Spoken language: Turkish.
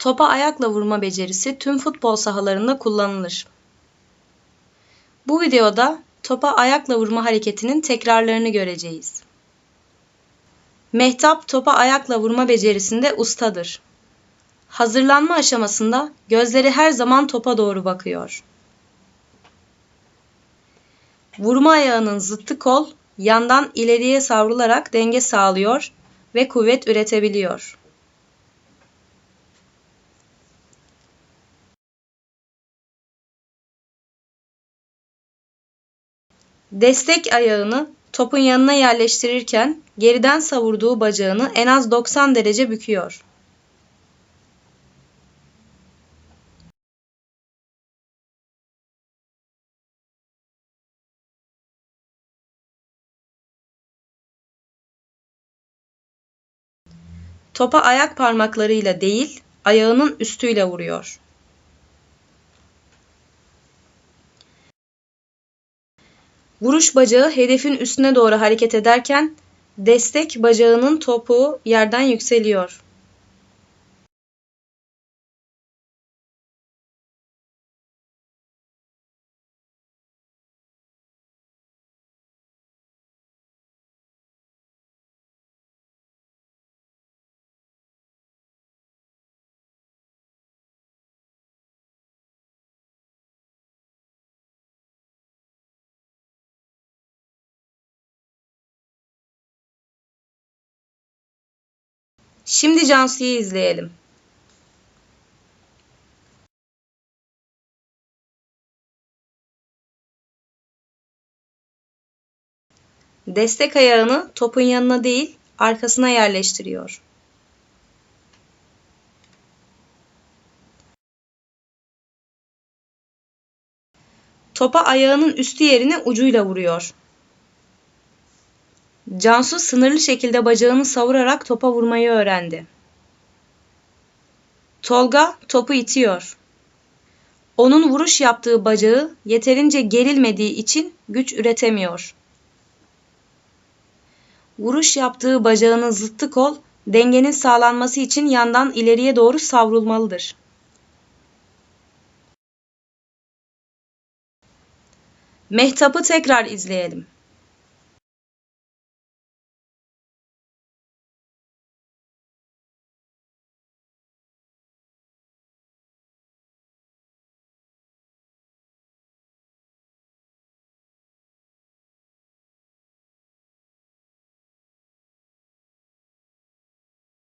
Topa ayakla vurma becerisi tüm futbol sahalarında kullanılır. Bu videoda topa ayakla vurma hareketinin tekrarlarını göreceğiz. Mehtap topa ayakla vurma becerisinde ustadır. Hazırlanma aşamasında gözleri her zaman topa doğru bakıyor. Vurma ayağının zıttı kol yandan ileriye savrularak denge sağlıyor ve kuvvet üretebiliyor. Destek ayağını topun yanına yerleştirirken geriden savurduğu bacağını en az 90 derece büküyor. Topa ayak parmaklarıyla değil, ayağının üstüyle vuruyor. Vuruş bacağı hedefin üstüne doğru hareket ederken destek bacağının topuğu yerden yükseliyor. Şimdi Cansu'yu izleyelim. Destek ayağını topun yanına değil, arkasına yerleştiriyor. Topa ayağının üstü yerine ucuyla vuruyor. Cansu sınırlı şekilde bacağını savurarak topa vurmayı öğrendi. Tolga topu itiyor. Onun vuruş yaptığı bacağı yeterince gerilmediği için güç üretemiyor. Vuruş yaptığı bacağının zıttı kol dengenin sağlanması için yandan ileriye doğru savrulmalıdır. Mehtap'ı tekrar izleyelim.